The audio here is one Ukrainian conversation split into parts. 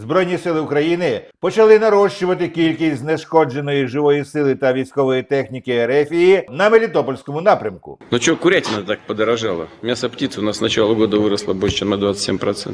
Збройні сили України почали нарощувати кількість знешкодженої живої сили та військової техніки РФІ на Мелітопольському напрямку. Ну чого курятина так подорожала? Мясо птиці у нас з початку року виросло більше на 27%.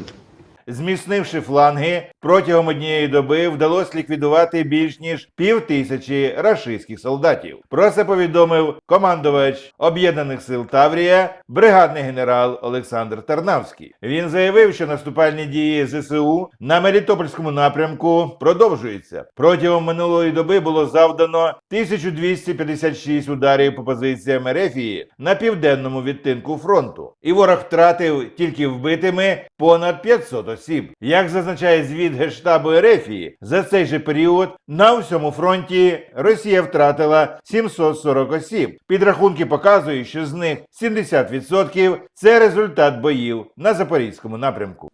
Зміцнивши фланги, протягом однієї доби вдалося ліквідувати більш ніж пів тисячі рашистських солдатів. Про це повідомив командувач об'єднаних сил Таврія, бригадний генерал Олександр Тарнавський. Він заявив, що наступальні дії ЗСУ на Мелітопольському напрямку продовжуються. Протягом минулої доби було завдано 1256 ударів по позиціям Ерефії на південному відтинку фронту, і ворог втратив тільки вбитими понад 500 осіб. Як зазначає звіт генштабу Ерефії, за цей же період на всьому фронті Росія втратила 740 осіб. Підрахунки показують, що з них 70% – це результат боїв на запорізькому напрямку.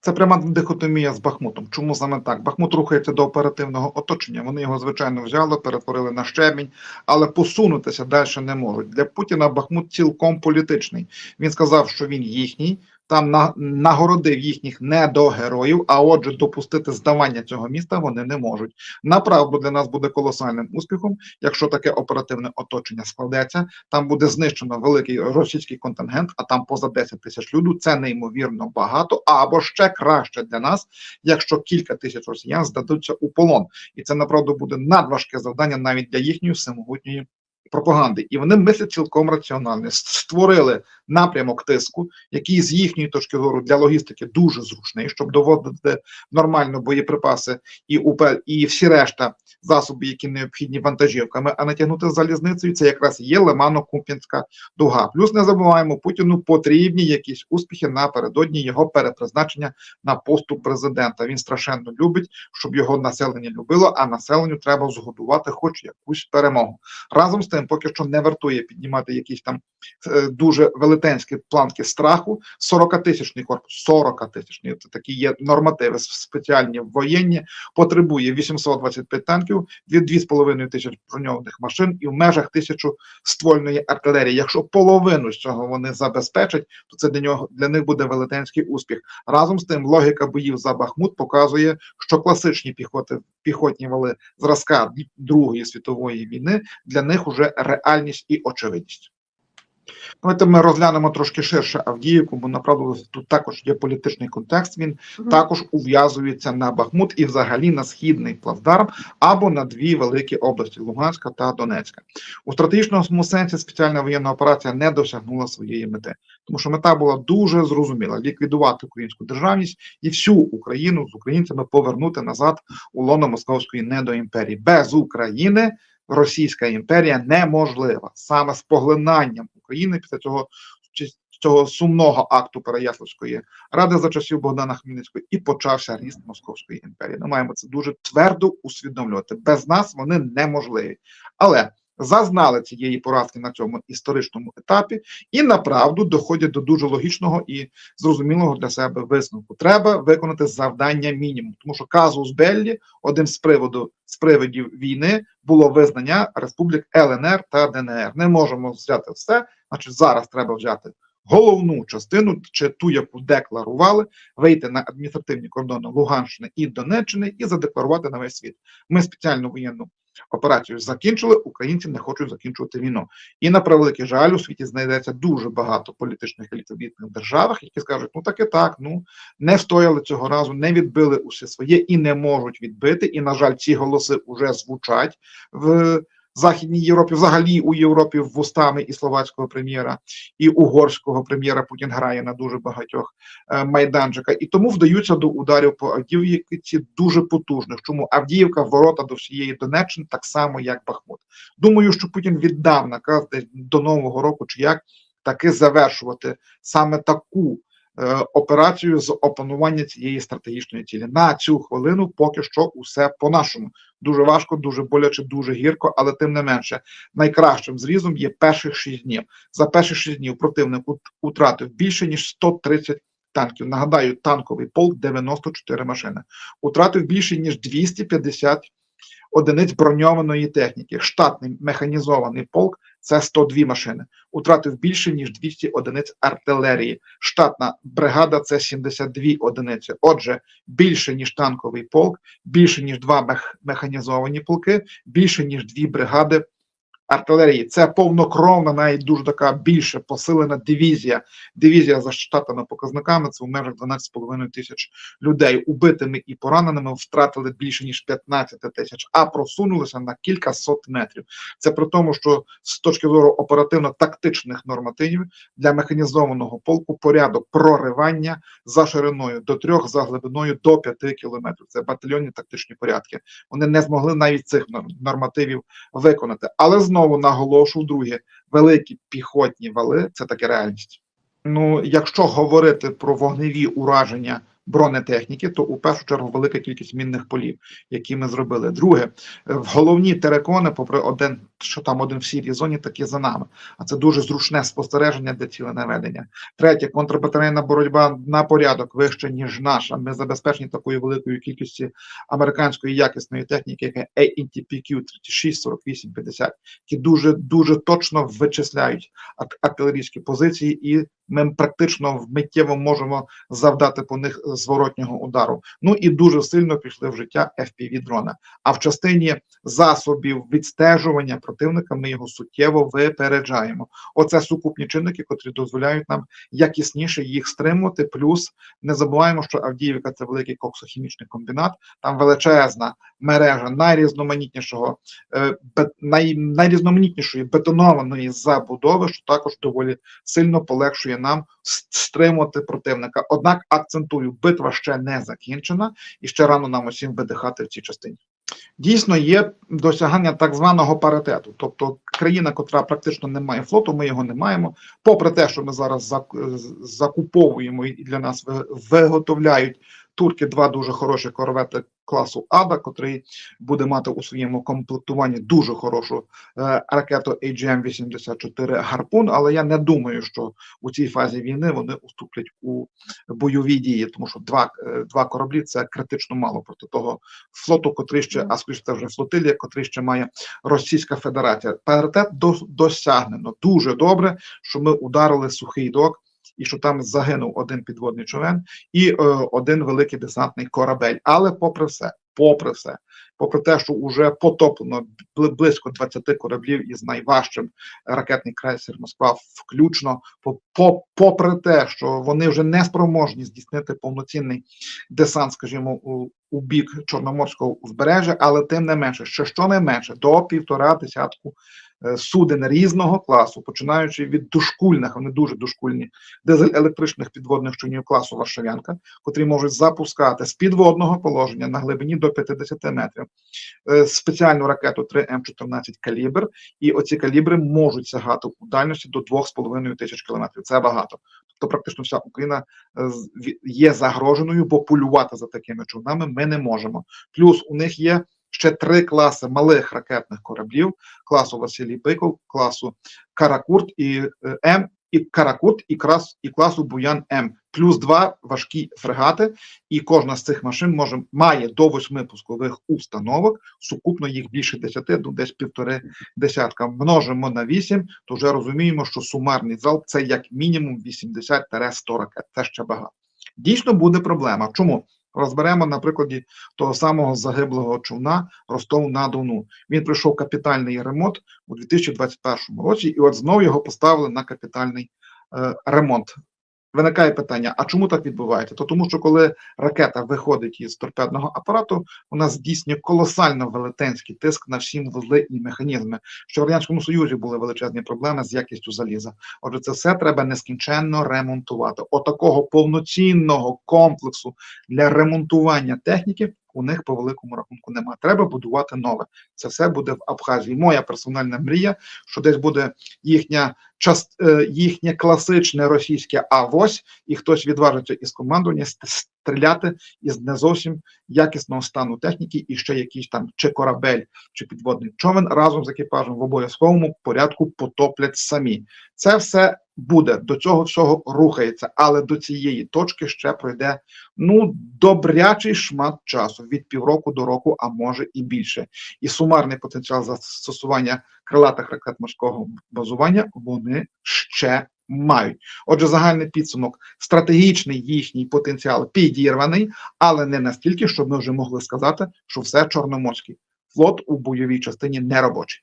Це пряма дихотомія з Бахмутом. Чому саме так? Бахмут рухається до оперативного оточення. Вони його звичайно взяли, перетворили на щебінь, але посунутися далі не можуть. Для Путіна Бахмут цілком політичний. Він сказав, що він їхній. Там на, нагородив їхніх не до героїв, а отже, допустити здавання цього міста вони не можуть. Направду для нас буде колосальним успіхом, якщо таке оперативне оточення складеться. Там буде знищено великий російський контингент, а там поза 10 тисяч люду. Це неймовірно багато. Або ще краще для нас, якщо кілька тисяч росіян здадуться у полон, і це направду буде надважке завдання навіть для їхньої всемогутньої пропаганди. І вони мислять цілком раціонально. Створили напрямок тиску, який з їхньої точки зору для логістики дуже зручний, щоб доводити нормально боєприпаси і УП, і всі решта засоби, які необхідні вантажівками, а натягнути залізницею. Це якраз є Лимано-Куп'янська дуга. Плюс не забуваємо, Путіну потрібні якісь успіхи напередодні його перепризначення на посту президента. Він страшенно любить, щоб його населення любило, а населенню треба згодувати хоч якусь перемогу. Разом з тим, поки що не вартує піднімати якісь там е, дуже велетенські планки страху. 40-тисячний корпус, 40-тисячний, це такі є нормативи спеціальні воєнні, потребує 825 танків від 2,5 тисяч броньованих машин і в межах тисячу ствольної артилерії. Якщо половину з цього вони забезпечать, то це для нього для них буде велетенський успіх. Разом з тим, логіка боїв за Бахмут показує, що класичні піхоти піхотні вали зразка Другої світової війни для них уже реальність і очевидність. Давайте ми розглянемо трошки ширше Авдіївку, бо направду тут також є політичний контекст. Він Мгм. також ув'язується на Бахмут і взагалі на східний плацдарм або на дві великі області Луганська та Донецька. У стратегічному сенсі спеціальна воєнна операція не досягнула своєї мети, тому що мета була дуже зрозуміла: ліквідувати українську державність і всю Україну з українцями повернути назад у лоно московської недоімперії. Без України Російська імперія неможлива саме з поглинанням України після цього цього сумного акту Переяславської ради за часів Богдана Хмельницького і почався ріст Московської імперії. Ми маємо це дуже твердо усвідомлювати. Без нас вони неможливі, але зазнали цієї поразки на цьому історичному етапі, і направду доходять до дуже логічного і зрозумілого для себе висновку. Треба виконати завдання мінімум, тому що казус Беллі, один з приводу з приводів війни, було визнання республік ЛНР та ДНР. Не можемо взяти все, значить зараз треба взяти. Головну частину, чи ту, яку декларували, вийти на адміністративні кордони Луганщини і Донеччини і задекларувати на весь світ. Ми спеціальну воєнну операцію закінчили. Українці не хочуть закінчувати війну. І на превеликий жаль, у світі знайдеться дуже багато політичних еліт в державах, які скажуть: ну так і так, ну не встояли цього разу, не відбили усе своє і не можуть відбити. І на жаль, ці голоси вже звучать в. Західній Європі, взагалі у Європі вустами і словацького прем'єра, і угорського прем'єра Путін грає на дуже багатьох е, майданчика, і тому вдаються до ударів по Авдіївці дуже потужних. Чому Авдіївка ворота до всієї Донеччини, так само як Бахмут. Думаю, що Путін віддав наказ до нового року, чи як таки завершувати саме таку. е, Операцію з опанування цієї стратегічної цілі на цю хвилину поки що усе по-нашому. Дуже важко, дуже боляче, дуже гірко, але тим не менше, найкращим зрізом є перших шість днів. За перші шість днів противник втратив більше ніж 130 танків. Нагадаю, танковий полк 94 машини. Утратив більше ніж 250 одиниць броньованої техніки. Штатний механізований полк це 102 машини. Утратив більше ніж 200 одиниць артилерії. Штатна бригада це 72 одиниці. Отже, більше ніж танковий полк, більше ніж два механізовані полки, більше ніж дві бригади артилерії. Це повнокровна, навіть дуже така більше посилена дивізія. Дивізія за штатними показниками це у межах 12,5 тисяч людей. Убитими і пораненими втратили більше ніж 15 тисяч, а просунулися на кілька сот метрів. Це при тому, що з точки зору оперативно-тактичних нормативів для механізованого полку порядок проривання за шириною до трьох, за глибиною до 5 кілометрів. Це батальйонні тактичні порядки. Вони не змогли навіть цих нормативів виконати. Але знову наголошу друге, великі піхотні вали це таке реальність. Ну, якщо говорити про вогневі ураження бронетехніки, то у першу чергу велика кількість мінних полів, які ми зробили. Друге, е, головні терекони, попри один, що там один в сірій зоні, такі за нами. А це дуже зручне спостереження для ціленаведення. Третє, контрбатарейна боротьба на порядок вище, ніж наша. Ми забезпечені такою великою кількістю американської якісної техніки, яка ANTPQ 36, 48, 50, які дуже дуже точно вичисляють артилерійські позиції, і ми практично миттєво можемо завдати по них зворотнього удару. Ну і дуже сильно пішли в життя fpv дрона. А в частині засобів відстежування противника ми його суттєво випереджаємо. Оце сукупні чинники, котрі дозволяють нам якісніше їх стримувати. Плюс не забуваємо, що Авдіївка це великий коксохімічний комбінат, там величезна мережа найрізноманітнішого, е, най, найрізноманітнішої бетонованої забудови, що також доволі сильно полегшує нам стримувати противника. Однак акцентую, битва ще не закінчена, і ще рано нам усім видихати в цій частині. Дійсно, є досягання так званого паритету, тобто країна, котра практично не має флоту, ми його не маємо. Попри те, що ми зараз закуповуємо і для нас виготовляють турки два дуже хороші корвети класу Ада, котрий буде мати у своєму комплектуванні дуже хорошу е, ракету AGM-84 Гарпун. Але я не думаю, що у цій фазі війни вони уступлять у бойові дії, тому що два, е, два кораблі це критично мало проти того флоту, котрий ще, а скоріше це вже флотилія, котрий ще має Російська Федерація. Паритет дос- досягнено дуже добре, що ми ударили сухий док. І що там загинув один підводний човен і е, один великий десантний корабель. Але попри все, попри все, попри те, що вже потоплено бли- близько 20 кораблів із найважчим ракетний крейсер Москва, включно, по, по, попри те, що вони вже не спроможні здійснити повноцінний десант, скажімо, у, у бік Чорноморського узбережжя, але тим не менше, що щонайменше до півтора десятку суден різного класу, починаючи від дошкульних, вони дуже дошкульні, дизель-електричних підводних човнів класу Варшавянка, котрі можуть запускати з підводного положення на глибині до 50 метрів е, спеціальну ракету 3М14 калібр, і оці калібри можуть сягати у дальності до 2,5 тисяч кілометрів. Це багато. Тобто, практично вся Україна е, є загроженою, бо полювати за такими човнами ми не можемо. Плюс у них є ще три класи малих ракетних кораблів класу Василій Биков, класу Каракурт і е, М. І Каракурт, і клас і класу Буян М, плюс два важкі фрегати, і кожна з цих машин може має до восьми пускових установок. Сукупно їх більше десяти, ну десь півтори десятка. Множимо на вісім, то вже розуміємо, що сумарний залп це як мінімум 80-100 ракет. Це ще багато. Дійсно буде проблема. Чому? Розберемо на прикладі того самого загиблого човна Ростов на Дону. Він пройшов капітальний ремонт у 2021 році, і от знову його поставили на капітальний е, ремонт. Виникає питання: а чому так відбувається? То тому, що коли ракета виходить із торпедного апарату, вона здійснює колосально велетенський тиск на всі вузли і механізми. Що в радянському союзі були величезні проблеми з якістю заліза. Отже, це все треба нескінченно ремонтувати. Отакого повноцінного комплексу для ремонтування техніки у них по великому рахунку немає. Треба будувати нове. Це все буде в Абхазії. Моя персональна мрія, що десь буде їхня част, е, їхнє класичне російське авось, і хтось відважиться із командування стріляти із не зовсім якісного стану техніки, і ще якийсь там чи корабель, чи підводний човен разом з екіпажем в обов'язковому порядку потоплять самі. Це все буде до цього всього рухається, але до цієї точки ще пройде ну добрячий шмат часу від півроку до року, а може і більше. І сумарний потенціал застосування крилатих ракет морського базування вони ще мають. Отже, загальний підсумок стратегічний їхній потенціал підірваний, але не настільки, щоб ми вже могли сказати, що все чорноморський флот у бойовій частині не робочий.